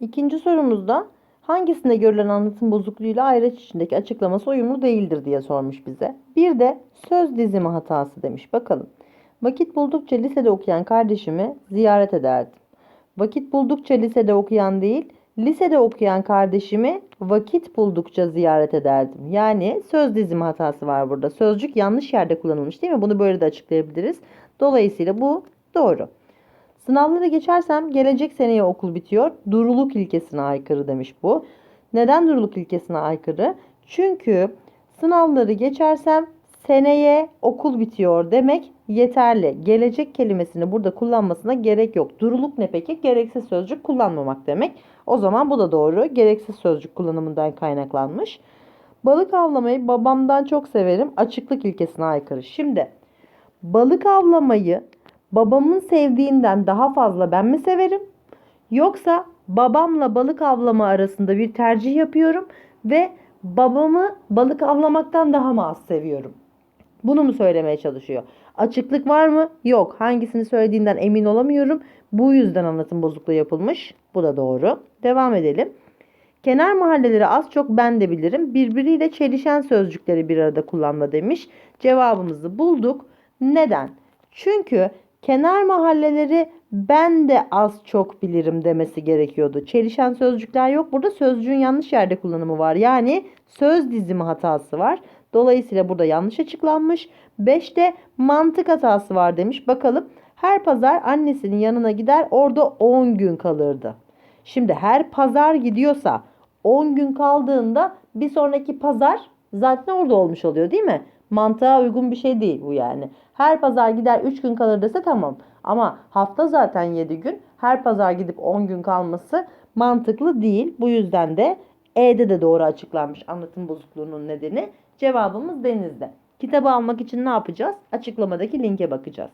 İkinci sorumuzda hangisinde görülen anlatım bozukluğuyla ayraç içindeki açıklaması uyumlu değildir diye sormuş bize. Bir de söz dizimi hatası demiş. Bakalım. Vakit buldukça lisede okuyan kardeşimi ziyaret ederdim. Vakit buldukça lisede okuyan değil, lisede okuyan kardeşimi vakit buldukça ziyaret ederdim. Yani söz dizimi hatası var burada. Sözcük yanlış yerde kullanılmış değil mi? Bunu böyle de açıklayabiliriz. Dolayısıyla bu doğru. Sınavları geçersem gelecek seneye okul bitiyor. Duruluk ilkesine aykırı demiş bu. Neden duruluk ilkesine aykırı? Çünkü sınavları geçersem seneye okul bitiyor demek yeterli. Gelecek kelimesini burada kullanmasına gerek yok. Duruluk ne peki? Gereksiz sözcük kullanmamak demek. O zaman bu da doğru. Gereksiz sözcük kullanımından kaynaklanmış. Balık avlamayı babamdan çok severim. Açıklık ilkesine aykırı. Şimdi balık avlamayı babamın sevdiğinden daha fazla ben mi severim? Yoksa babamla balık avlama arasında bir tercih yapıyorum ve babamı balık avlamaktan daha mı az seviyorum? Bunu mu söylemeye çalışıyor? Açıklık var mı? Yok. Hangisini söylediğinden emin olamıyorum. Bu yüzden anlatım bozukluğu yapılmış. Bu da doğru. Devam edelim. Kenar mahalleleri az çok ben de bilirim. Birbiriyle çelişen sözcükleri bir arada kullanma demiş. Cevabımızı bulduk. Neden? Çünkü kenar mahalleleri ben de az çok bilirim demesi gerekiyordu. Çelişen sözcükler yok. Burada sözcüğün yanlış yerde kullanımı var. Yani söz dizimi hatası var. Dolayısıyla burada yanlış açıklanmış. 5'te mantık hatası var demiş. Bakalım her pazar annesinin yanına gider orada 10 gün kalırdı. Şimdi her pazar gidiyorsa 10 gün kaldığında bir sonraki pazar zaten orada olmuş oluyor değil mi? Mantığa uygun bir şey değil bu yani. Her pazar gider 3 gün kalır dese tamam. Ama hafta zaten 7 gün. Her pazar gidip 10 gün kalması mantıklı değil. Bu yüzden de E'de de doğru açıklanmış anlatım bozukluğunun nedeni. Cevabımız denizde. Kitabı almak için ne yapacağız? Açıklamadaki linke bakacağız.